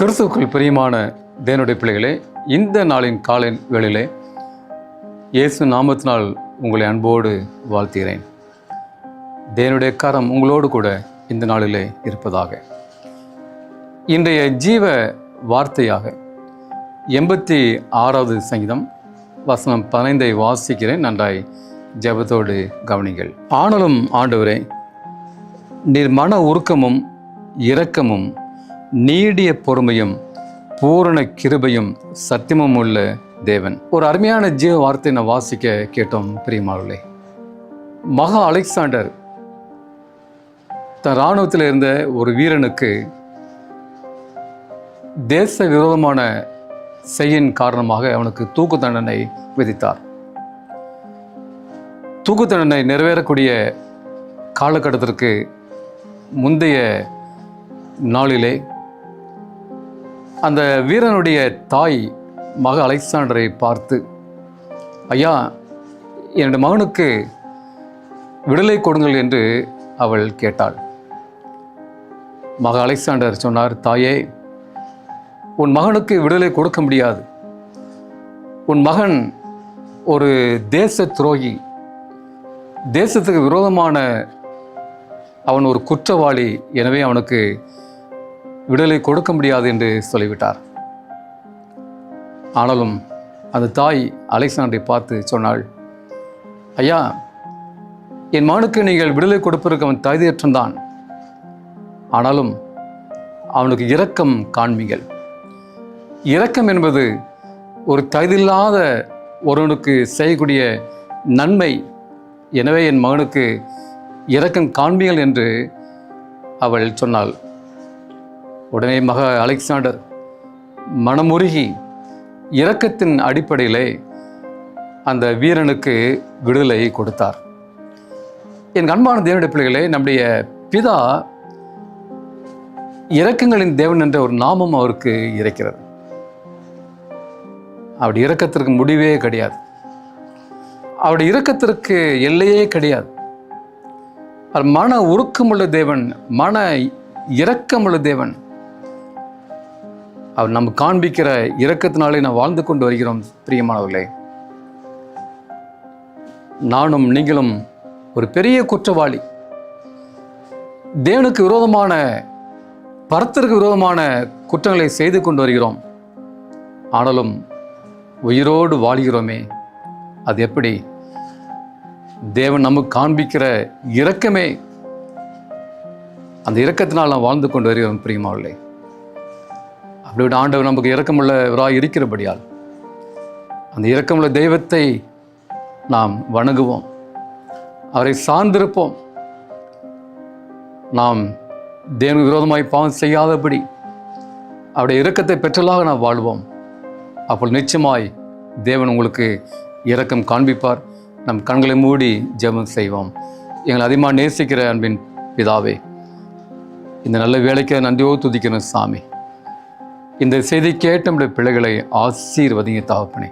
கிறிஸ்துக்குள் பிரியமான தேவனுடைய பிள்ளைகளே இந்த நாளின் காலை வேளையிலே இயேசு நாமத்தினால் உங்களை அன்போடு வாழ்த்துகிறேன். தேவனுடைய கரம் உங்களோடு கூட இந்த நாளிலே இருப்பதாக. இன்றைய ஜீவ வார்த்தையாக எண்பத்தி ஆறாவது சங்கீதம் வசனம் பதினைந்தை வாசிக்கிறேன். நன்றாய் ஜெபத்தோடு கவனிங்கள். ஆனாலும் ஆண்டவரே நீர் மன உருக்கமும் இரக்கமும் நீடிய பொறுமையும் பூரண கிருபையும் சத்தியமும் உள்ள தேவன். ஒரு அருமையான ஜீவ வார்த்தை நான் வாசிக்க கேட்டோம் பிரியமாவளே மகா அலெக்சாண்டர் தன் இராணுவத்தில் இருந்த ஒரு வீரனுக்கு தேச விரோதமான செய்யின் காரணமாக அவனுக்கு தூக்கு தண்டனை விதித்தார். தூக்கு தண்டனை நிறைவேறக்கூடிய காலகட்டத்திற்கு முந்தைய நாளிலே அந்த வீரனுடைய தாய் மக அலெக்சாண்டரை பார்த்து ஐயா என்னுடைய மகனுக்கு விடுதலை கொடுங்கள் என்று அவள் கேட்டாள். மக அலெக்சாண்டர் சொன்னார் தாயே உன் மகனுக்கு விடுதலை கொடுக்க முடியாது. உன் மகன் ஒரு தேச துரோகி. தேசத்துக்கு விரோதமான அவன் ஒரு குற்றவாளி. எனவே அவனுக்கு விடுதலை கொடுக்க முடியாது என்று சொல்லிவிட்டார். ஆனாலும் அந்த தாய் அலெக்சாண்டரை பார்த்து சொன்னாள் ஐயா என் மகனுக்கு நீங்கள் விடுதலை கொடுப்பதற்கு அவன் தகுதியற்றந்தான் ஆனாலும் அவனுக்கு இரக்கம் காண்பீங்கள். இரக்கம் என்பது ஒரு தகுதியில்லாத ஒருவனுக்கு செய்யக்கூடிய நன்மை. எனவே என் மகனுக்கு இரக்கம் காண்பீங்கள் என்று அவள் சொன்னாள். உடனே மக அலெக்சாண்டர் மனமுருகி இரக்கத்தின் அடிப்படையிலே அந்த வீரனுக்கு விடுதலை கொடுத்தார். என் அன்பான தேவனுடைய பிள்ளைகளே நம்முடைய பிதா இரக்கங்களின் தேவன் என்ற ஒரு நாமம் அவருக்கு இருக்கிறது. அவருடைய இரக்கத்திற்கு முடிவே கிடையாது. அவருடைய இரக்கத்திற்கு எல்லையே கிடையாது. அவர் மன உருக்கமுள்ள தேவன் மன இரக்கமுள்ள தேவன். அவர் நம்ம காண்பிக்கிற இரக்கத்தினாலே நாம் வாழ்ந்து கொண்டு வருகிறோம் பிரியமானவர்களே. நானும் நீங்களும் ஒரு பெரிய குற்றவாளி. தேவனுக்கு விரோதமான பரத்திற்கு விரோதமான குற்றங்களை செய்து கொண்டு வருகிறோம். ஆனாலும் உயிரோடு வாழ்கிறோமே. அது எப்படி? தேவன் நமக்கு காண்பிக்கிற இரக்கமே. அந்த இரக்கத்தினால் நாம் வாழ்ந்து கொண்டு வருகிறோம் பிரியமாவில்லை அப்படி ஆண்டவர் நமக்கு இரக்கமுள்ளவராக இருக்கிறபடியால் அந்த இரக்கமுள்ள தெய்வத்தை நாம் வணங்குவோம். அவரை சார்ந்திருப்போம். நாம் தேவனுக்கு விரோதமாய் பாவம் செய்யாதபடி அவருடைய இரக்கத்தை பெற்றலாக நாம் வாழ்வோம். அப்போ நிச்சயமாய் தேவன் உங்களுக்கு இரக்கம் காண்பிப்பார். நம் கண்களை மூடி ஜெபம் செய்வோம். எங்களை அதிகமாக நேசிக்கிற அன்பின் பிதாவே இந்த நல்ல வேலைக்கு நன்றியோடு துதிக்கிறேன் சாமி. இந்த செய்தி கேட்ட நம்முடைய பிள்ளைகளை ஆசீர்வதிங்க தாப்பனே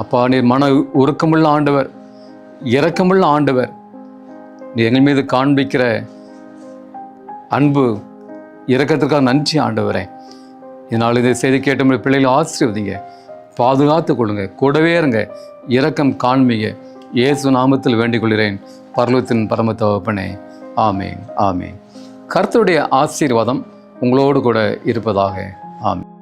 அப்பா நீர் மன உருக்கமுள்ள ஆண்டவர் இறக்கமுள்ள ஆண்டவர் நீ எங்கள் மீது காண்பிக்கிற அன்பு இறக்கத்திற்காக நன்றி ஆண்டவரே. இதனால் இதை செய்தி கேட்ட நம்முடைய பிள்ளைகளை ஆசீர்வதிங்க பாதுகாத்து கொள்ளுங்க கூடவே இருங்க இரக்கம் காண்பீங்க. இயேசு நாமத்தில் வேண்டிக் கொள்கிறேன் பர்வத்தின் பரம தகப்பனே ஆமேன் ஆமேன். கர்த்தருடைய ஆசீர்வாதம் உங்களோடு கூட இருப்பதாக. ஆமென்